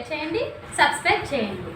Share చేయండి subscribe చేయండి.